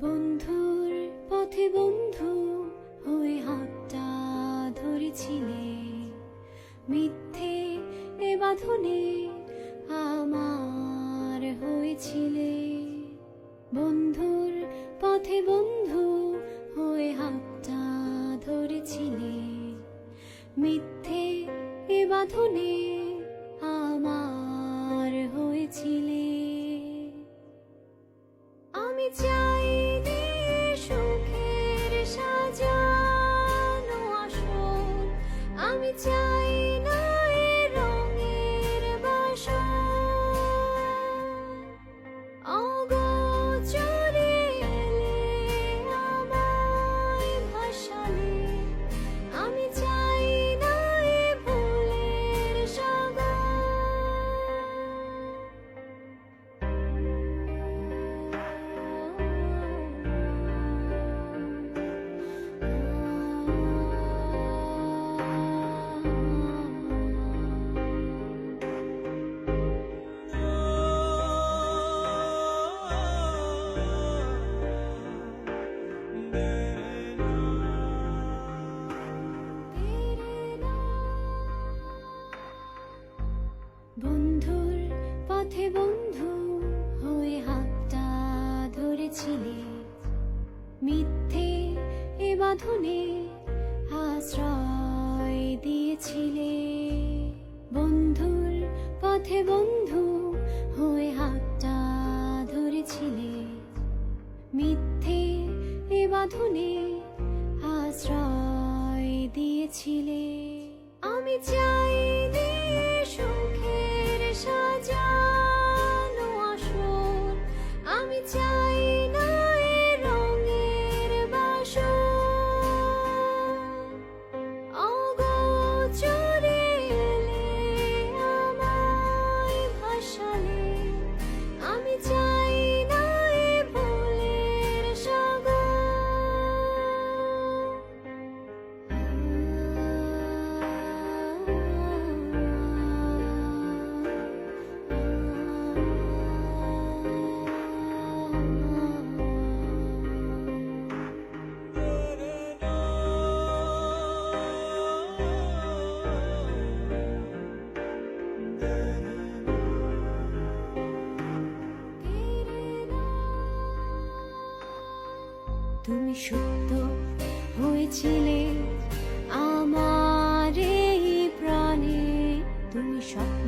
বন্ধুর পথে বন্ধু হয়ে হাতটা ধরেছিলে। মিথ্যে এ বাঁধনে আমার হয়েছিলে। বন্ধুর পথে বন্ধু হয়ে হাতটা ধরেছিলে। মিথ্যে এ বাঁধনে আমার হয়েছিলে। আমি চাই আমি চাই পথে বন্ধু হয়ে হাতটা ধরেছিলে। মিথ্যে এ বাঁধনে আশ্রয় দিয়েছিলে। বন্ধুর পথে বন্ধু হয়ে হাতটা ধরেছিলে। মিথ্যে এ বাঁধনে আশ্রয় দিয়েছিলে। আমি চাই তুমি সত্য হয়েছিলে আমার প্রাণে। তুমি সত্য